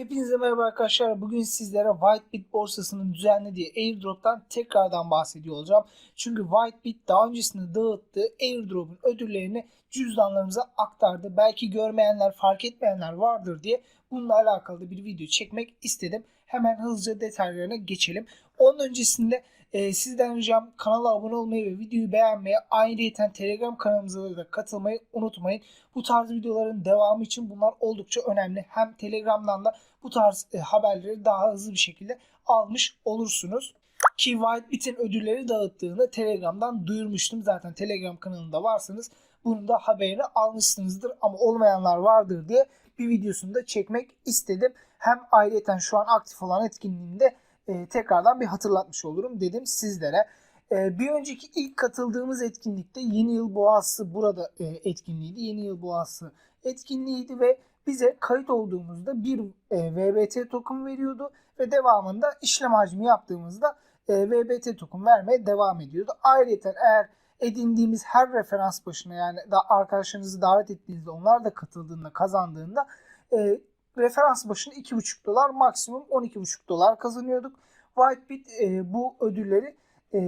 Hepinize merhaba arkadaşlar. Bugün sizlere Whitebit borsasının düzenlediği airdrop'tan tekrardan bahsediyor olacağım. Çünkü Whitebit daha öncesinde dağıttığı airdrop'un ödüllerini cüzdanlarımıza aktardı. Belki görmeyenler, fark etmeyenler vardır diye bununla alakalı bir video çekmek istedim. Hemen hızlıca detaylarına geçelim. Onun öncesinde e, sizden ricam kanala abone olmayı ve videoyu beğenmeyi, ayrıca Telegram kanalımıza da katılmayı unutmayın. Bu tarz videoların devamı için bunlar oldukça önemli. Hem Telegram'dan da bu tarz e, haberleri daha hızlı bir şekilde almış olursunuz. Ki Whitebit'in ödülleri dağıttığını Telegram'dan duyurmuştum. Zaten Telegram kanalında varsanız bunun da haberini almışsınızdır. Ama olmayanlar vardır diye bir videosunu da çekmek istedim. Hem ayrıca şu an aktif olan etkinliğinde e, tekrardan bir hatırlatmış olurum dedim sizlere. E, bir önceki ilk katıldığımız etkinlikte Yeni Yıl Boğası burada e, etkinliğiydi. Yeni Yıl Boğası etkinliğiydi ve bize kayıt olduğumuzda bir e, VBT token veriyordu ve devamında işlem hacmi yaptığımızda e, VBT token vermeye devam ediyordu. Ayrıca eğer edindiğimiz her referans başına yani da arkadaşlarınızı davet ettiğinizde onlar da katıldığında kazandığında e, referans başına 2,5 dolar maksimum 12,5 dolar kazanıyorduk. Whitebit e, bu ödülleri e,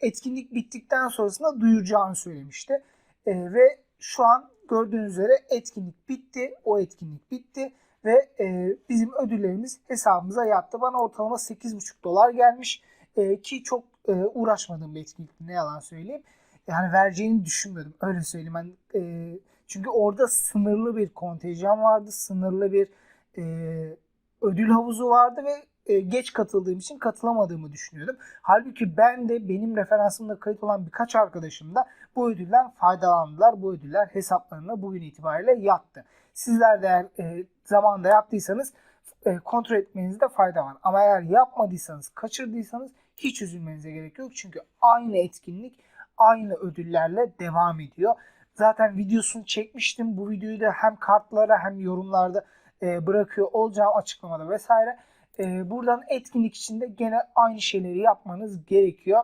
etkinlik bittikten sonrasında duyuracağını söylemişti. E, ve şu an gördüğünüz üzere etkinlik bitti. O etkinlik bitti ve e, bizim ödüllerimiz hesabımıza yattı. Bana ortalama 8,5 dolar gelmiş e, ki çok e, uğraşmadığım bir etkinlikti ne yalan söyleyeyim. Yani vereceğini düşünmüyordum öyle söyleyeyim. Ben, e, çünkü orada sınırlı bir kontenjan vardı, sınırlı bir e, ödül havuzu vardı ve e, geç katıldığım için katılamadığımı düşünüyordum. Halbuki ben de benim referansımda kayıt olan birkaç arkadaşım da bu ödülden faydalandılar. Bu ödüller hesaplarına bugün itibariyle yattı. Sizler de e, zamanında yaptıysanız e, kontrol etmenizde fayda var. Ama eğer yapmadıysanız, kaçırdıysanız hiç üzülmenize gerek yok. Çünkü aynı etkinlik aynı ödüllerle devam ediyor. Zaten videosunu çekmiştim. Bu videoyu da hem kartlara hem yorumlarda e, bırakıyor olacağım açıklamada vesaire. E, buradan etkinlik içinde gene aynı şeyleri yapmanız gerekiyor.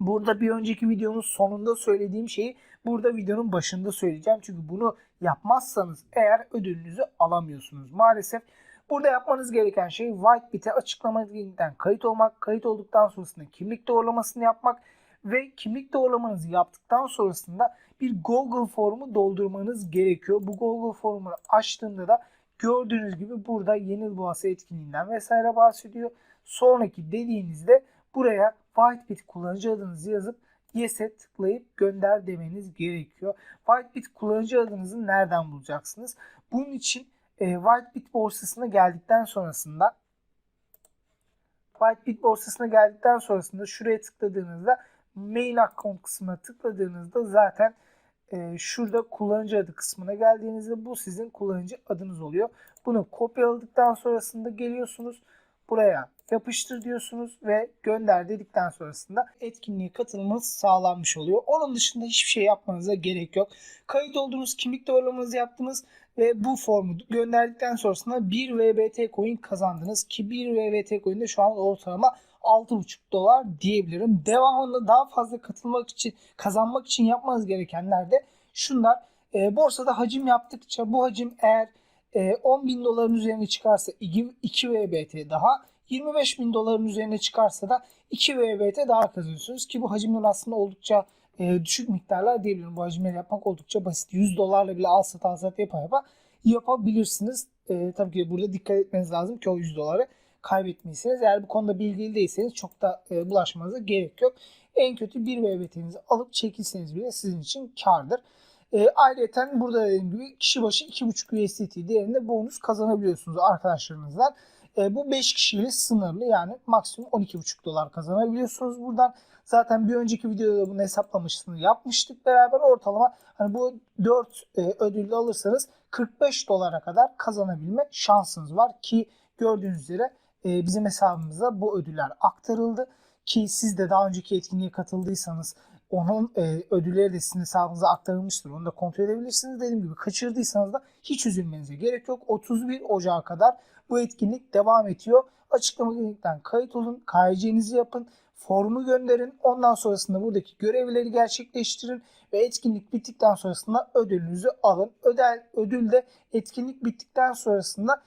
Burada bir önceki videonun sonunda söylediğim şeyi burada videonun başında söyleyeceğim. Çünkü bunu yapmazsanız eğer ödülünüzü alamıyorsunuz. Maalesef burada yapmanız gereken şey Whitebit'e açıklama linkten kayıt olmak. Kayıt olduktan sonrasında kimlik doğrulamasını yapmak ve kimlik doğrulamanızı yaptıktan sonrasında bir Google formu doldurmanız gerekiyor. Bu Google formunu açtığında da gördüğünüz gibi burada Yeni Boğası etkinliğinden vesaire bahsediyor. Sonraki dediğinizde buraya Whitebit kullanıcı adınızı yazıp Yes'e tıklayıp gönder demeniz gerekiyor. Whitebit kullanıcı adınızı nereden bulacaksınız? Bunun için e, Whitebit borsasına geldikten sonrasında Whitebit borsasına geldikten sonrasında şuraya tıkladığınızda mail account kısmına tıkladığınızda zaten e, şurada kullanıcı adı kısmına geldiğinizde bu sizin kullanıcı adınız oluyor. Bunu kopyaladıktan sonrasında geliyorsunuz. Buraya yapıştır diyorsunuz ve gönder dedikten sonrasında etkinliğe katılmanız sağlanmış oluyor. Onun dışında hiçbir şey yapmanıza gerek yok. Kayıt olduğunuz kimlik doğrulamanızı yaptınız ve bu formu gönderdikten sonrasında 1 VBT coin kazandınız ki 1 VBT coin de şu an ortalama 6,5 dolar diyebilirim. Devamında daha fazla katılmak için, kazanmak için yapmanız gerekenler de şunlar. E, borsada hacim yaptıkça bu hacim eğer e, 10 bin doların üzerine çıkarsa 2, 2 VBT daha 25 bin doların üzerine çıkarsa da 2 VBT daha kazanıyorsunuz ki bu hacimler aslında oldukça e, düşük miktarlar diyebilirim. Bu hacimleri yapmak oldukça basit. 100 dolarla bile al sat al sat yapa yapa yapabilirsiniz. E, tabii ki burada dikkat etmeniz lazım ki o 100 doları kaybetmeyseniz. Eğer bu konuda bilgili değilseniz çok da e, bulaşmanıza gerek yok. En kötü bir VBT'nizi alıp çekilseniz bile sizin için kardır. E, ayrıca burada dediğim gibi kişi başı 2.5 USDT değerinde bonus kazanabiliyorsunuz arkadaşlarınızdan. E, bu 5 kişiyle sınırlı yani maksimum 12.5 dolar kazanabiliyorsunuz buradan. Zaten bir önceki videoda bunu hesaplamıştım yapmıştık beraber ortalama hani bu 4 e, ödülü alırsanız 45 dolara kadar kazanabilme şansınız var ki gördüğünüz üzere e, bizim hesabımıza bu ödüller aktarıldı ki siz de daha önceki etkinliğe katıldıysanız onun e, ödülleri de sizin hesabınıza aktarılmıştır. Onu da kontrol edebilirsiniz. Dediğim gibi kaçırdıysanız da hiç üzülmenize gerek yok. 31 Ocağı kadar bu etkinlik devam ediyor. Açıklama linkten kayıt olun. KYC'nizi yapın. Formu gönderin. Ondan sonrasında buradaki görevleri gerçekleştirin ve etkinlik bittikten sonrasında ödülünüzü alın. Ödel, ödül de etkinlik bittikten sonrasında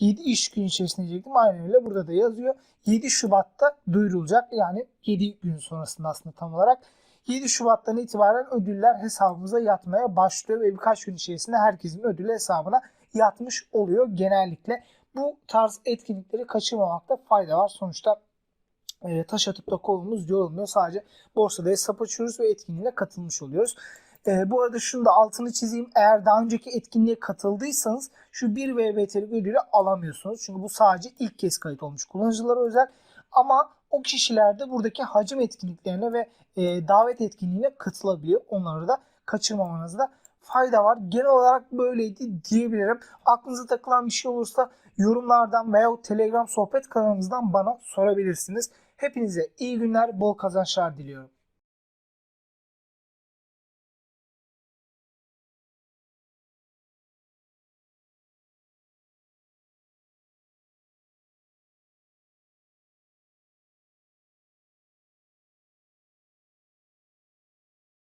7 iş günü içerisinde diyecektim. Aynen öyle. Burada da yazıyor. 7 Şubat'ta duyurulacak. Yani 7 gün sonrasında aslında tam olarak. 7 Şubat'tan itibaren ödüller hesabımıza yatmaya başlıyor ve birkaç gün içerisinde herkesin ödülü hesabına yatmış oluyor genellikle. Bu tarz etkinlikleri kaçırmamakta fayda var. Sonuçta e, taş atıp da kolumuz yorulmuyor. Sadece borsada hesap açıyoruz ve etkinliğe katılmış oluyoruz. E, bu arada şunu da altını çizeyim. Eğer daha önceki etkinliğe katıldıysanız şu 1 VBT'lik ödülü alamıyorsunuz. Çünkü bu sadece ilk kez kayıt olmuş kullanıcılara özel. Ama o kişiler de buradaki hacim etkinliklerine ve e, davet etkinliğine katılabiliyor. Onları da kaçırmamanızda fayda var. Genel olarak böyleydi diyebilirim. Aklınıza takılan bir şey olursa yorumlardan veya Telegram sohbet kanalımızdan bana sorabilirsiniz. Hepinize iyi günler, bol kazançlar diliyorum.